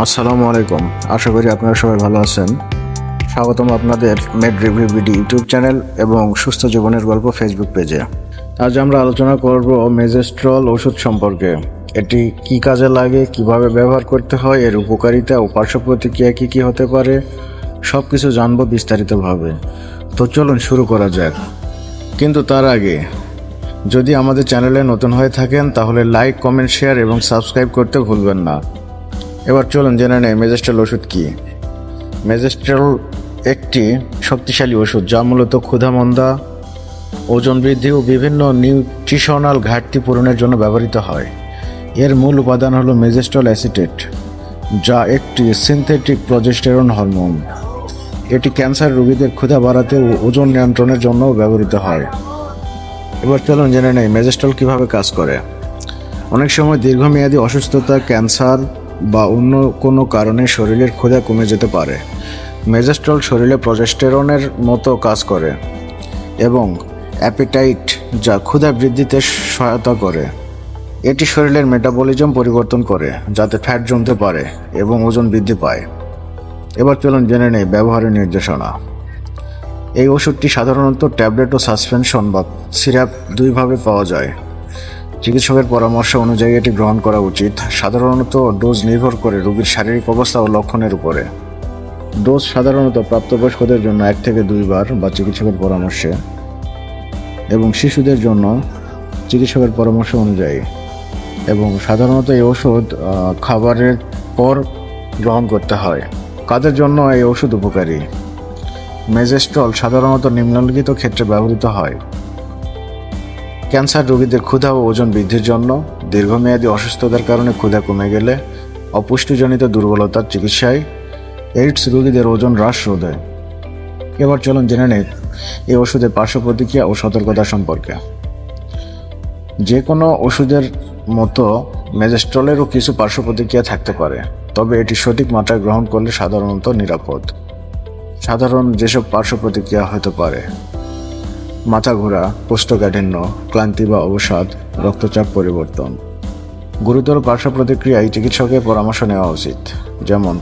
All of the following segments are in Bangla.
আসসালামু আলাইকুম। আশা করি আপনারা সবাই ভালো আছেন। স্বাগতম আপনাদের med review BD YouTube channel এবং সুস্থ জীবনের গল্প ফেসবুক পেজে। আজ আমরা আলোচনা করব মেজেস্ট্রল ওষুধ সম্পর্কে। এটি কি কাজে লাগে, কীভাবে ব্যবহার করতে হয়, এর উপকারিতা ও পার্শ্ব প্রতিক্রিয়া কী কী হতে পারে সব কিছু জানব বিস্তারিতভাবে। তো চলুন শুরু করা যাক। কিন্তু তার আগে, যদি আমাদের চ্যানেলে নতুন হয়ে থাকেন, তাহলে লাইক কমেন্ট শেয়ার এবং সাবস্ক্রাইব করতে ভুলবেন না। এবার চলুন জেনে নেই মেজেস্ট্রল ওষুধ কী। মেজেস্ট্রল একটি শক্তিশালী ওষুধ, যা মূলত ক্ষুধামন্দা, ওজন বৃদ্ধি ও বিভিন্ন নিউট্রিশনাল ঘাটতি পূরণের জন্য ব্যবহৃত হয়। এর মূল উপাদান হলো মেজেস্ট্রল অ্যাসিটেট, যা একটি সিনথেটিক প্রজেস্টেরন হরমোন। এটি ক্যান্সার রোগীদের ক্ষুধা বাড়াতে ও ওজন নিয়ন্ত্রণের জন্য ব্যবহৃত হয়। এবার চলুন জেনে নেই মেজেস্ট্রল কীভাবে কাজ করে। অনেক সময় দীর্ঘমেয়াদী অসুস্থতা, ক্যান্সার বা অন্য কোনো কারণে শরীরের ক্ষুধা কমে যেতে পারে। মেজেস্ট্রল শরীরে প্রজেস্টেরনের মতো কাজ করে এবং অ্যাপিটাইট যা ক্ষুধা বৃদ্ধিতে সহায়তা করে। এটি শরীরের মেটাবলিজম পরিবর্তন করে, যাতে ফ্যাট জমতে পারে এবং ওজন বৃদ্ধি পায়। এবার চলুন জেনে নেই ব্যবহারের নির্দেশনা। এই ওষুধটি সাধারণত ট্যাবলেট ও সাসপেনশন বা সিরাপ দুইভাবে পাওয়া যায়। চিকিৎসকের পরামর্শ অনুযায়ী এটি গ্রহণ করা উচিত। সাধারণত ডোজ নির্ভর করে রোগীর শারীরিক অবস্থা ও লক্ষণের উপরে। ডোজ সাধারণত প্রাপ্তবয়স্কদের জন্য এক থেকে দুইবার বা চিকিৎসকের পরামর্শে এবং শিশুদের জন্য চিকিৎসকের পরামর্শ অনুযায়ী। এবং সাধারণত এই ওষুধ খাবারের পর গ্রহণ করতে হয়। কাদের জন্য এই ওষুধ উপকারী? মেজেস্ট্রল সাধারণত নিম্নলিখিত ক্ষেত্রে ব্যবহৃত হয়। ক্যান্সার রোগীদের ক্ষুধা ও ওজন বৃদ্ধির জন্য দীর্ঘমেয়াদী অসুস্থতার কারণে ক্ষুধা কমে গেলে অপুষ্টিজনিত দুর্বলতার চিকিৎসায় এইডস রোগীদের ওজন হ্রাস রোধে। এবার চলুন জেনে নেই এই ওষুধের পার্শ্ব প্রতিক্রিয়া ও সতর্কতা সম্পর্কে। যে কোনো ওষুধের মতো মেজেস্ট্রলেরও কিছু পার্শ্ব প্রতিক্রিয়া থাকতে পারে, তবে এটি সঠিক মাত্রায় গ্রহণ করলে সাধারণত নিরাপদ। সাধারণ যেসব পার্শ্ব প্রতিক্রিয়া হতে পারে মাথা ঘোরা কোষ্ঠকাঠিন্য, ক্লান্তি বা অবসাদ, রক্তচাপ পরিবর্তন। গুরুতর পার্শ্ব প্রতিক্রিয়ায় চিকিৎসকের পরামর্শ নেওয়া উচিত, যেমন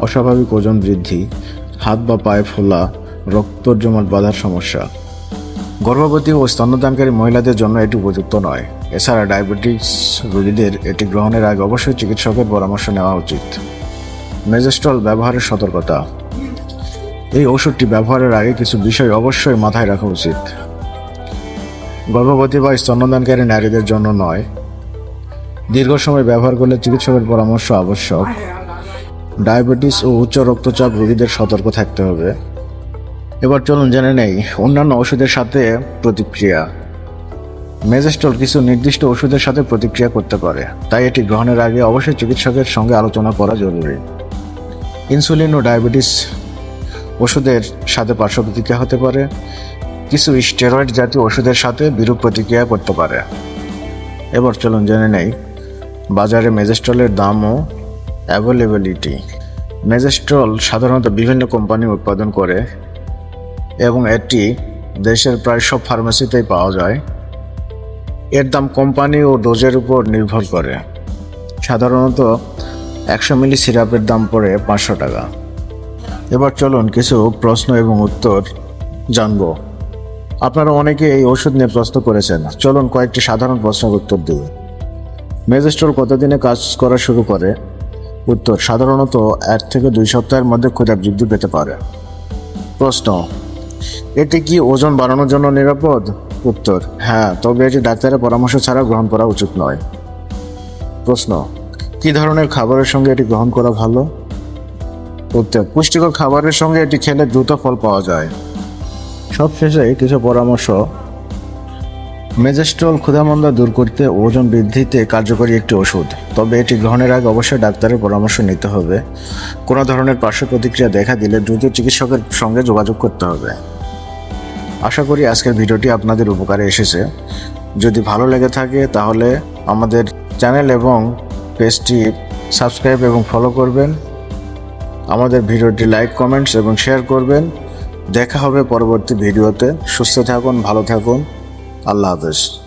অস্বাভাবিক ওজন বৃদ্ধি, হাত বা পায়ে ফোলা রক্ত জমাট বাঁধার সমস্যা। গর্ভবতী ও স্তন্যদানকারী মহিলাদের জন্য এটি উপযুক্ত নয়। এছাড়া ডায়াবেটিস রোগীদের এটি গ্রহণের আগে অবশ্যই চিকিৎসকের পরামর্শ নেওয়া উচিত। মেজেস্ট্রল ব্যবহারের সতর্কতা। এই ওষুধটি ব্যবহারের আগে কিছু বিষয় অবশ্যই মাথায় রাখা উচিত। গর্ভবতী বা স্তন্যদানকারী নারীদের জন্য নয়। দীর্ঘ সময় ব্যবহার করলে চিকিৎসকের পরামর্শ আবশ্যক। ডায়াবেটিস ও উচ্চ রক্তচাপ রোগীদের সতর্ক থাকতে হবে। এবার চলুন জেনে নেই অন্যান্য ওষুধের সাথে প্রতিক্রিয়া। মেজেস্টল কিছু নির্দিষ্ট ওষুধের সাথে প্রতিক্রিয়া করতে পারে, তাই এটি গ্রহণের আগে অবশ্যই চিকিৎসকের সঙ্গে আলোচনা করা জরুরি। ইনসুলিন ও ডায়াবেটিস ওষুধের সাথে পার্শ্ব প্রতিক্রিয়া হতে পারে, কিছু স্টেরয়েড জাতীয় ওষুধের সাথে বিরূপ প্রতিক্রিয়া করতে পারে। এবার চলুন জেনে নেই, বাজারে মেজেস্ট্রলের দাম ও অ্যাভেলেবিলিটি মেজেস্ট্রল সাধারণত বিভিন্ন কোম্পানি উৎপাদন করে এবং এটি দেশের প্রায় সব ফার্মেসিতেই পাওয়া যায়। এর দাম কোম্পানি ও ডোজের উপর নির্ভর করে। সাধারণত একশো মিলি সিরাপের দাম পড়ে পাঁচশো টাকা। এবার চলুন কিছু প্রশ্ন এবং উত্তর জানব। আপনারা অনেকে এই ওষুধ নিয়ে প্রশ্ন করেছেন। চলুন কয়েকটি সাধারণ প্রশ্নের উত্তর দিই। মেজেস্ট্রল কতদিনে কাজ করা শুরু করে? উত্তর, সাধারণত এক থেকে দুই সপ্তাহের মধ্যে ক্ষুধা বৃদ্ধি পেতে পারে। প্রশ্ন এটি কি ওজন বাড়ানোর জন্য নিরাপদ? উত্তর হ্যাঁ তবে এটি ডাক্তারের পরামর্শ ছাড়া গ্রহণ করা উচিত নয়। প্রশ্ন, কি ধরনের খাবারের সঙ্গে এটি গ্রহণ করা ভালো? উত্তর পুষ্টিকর খাবারের সঙ্গে এটি খেলে দ্রুত ফল পাওয়া যায়। সব সবশেষে কিছু পরামর্শ। মেজেস্ট্রল ক্ষুধামন্দা দূর করতে ওজন বৃদ্ধিতে কার্যকরী একটি ওষুধ। তবে এটি গ্রহণের আগে অবশ্যই ডাক্তারের পরামর্শ নিতে হবে। কোনো ধরনের পার্শ্ব প্রতিক্রিয়া দেখা দিলে দ্রুত চিকিৎসকের সঙ্গে যোগাযোগ করতে হবে। আশা করি আজকের ভিডিওটি আপনাদের উপকারে এসেছে। যদি ভালো লেগে থাকে তাহলে আমাদের চ্যানেল এবং পেজটি সাবস্ক্রাইব এবং ফলো করবেন। আমাদের ভিডিওটি লাইক, কমেন্টস এবং শেয়ার করবেন। দেখা হবে পরবর্তী ভিডিওতে। সুস্থ থাকুন, ভালো থাকুন। আল্লাহ হাফেজ।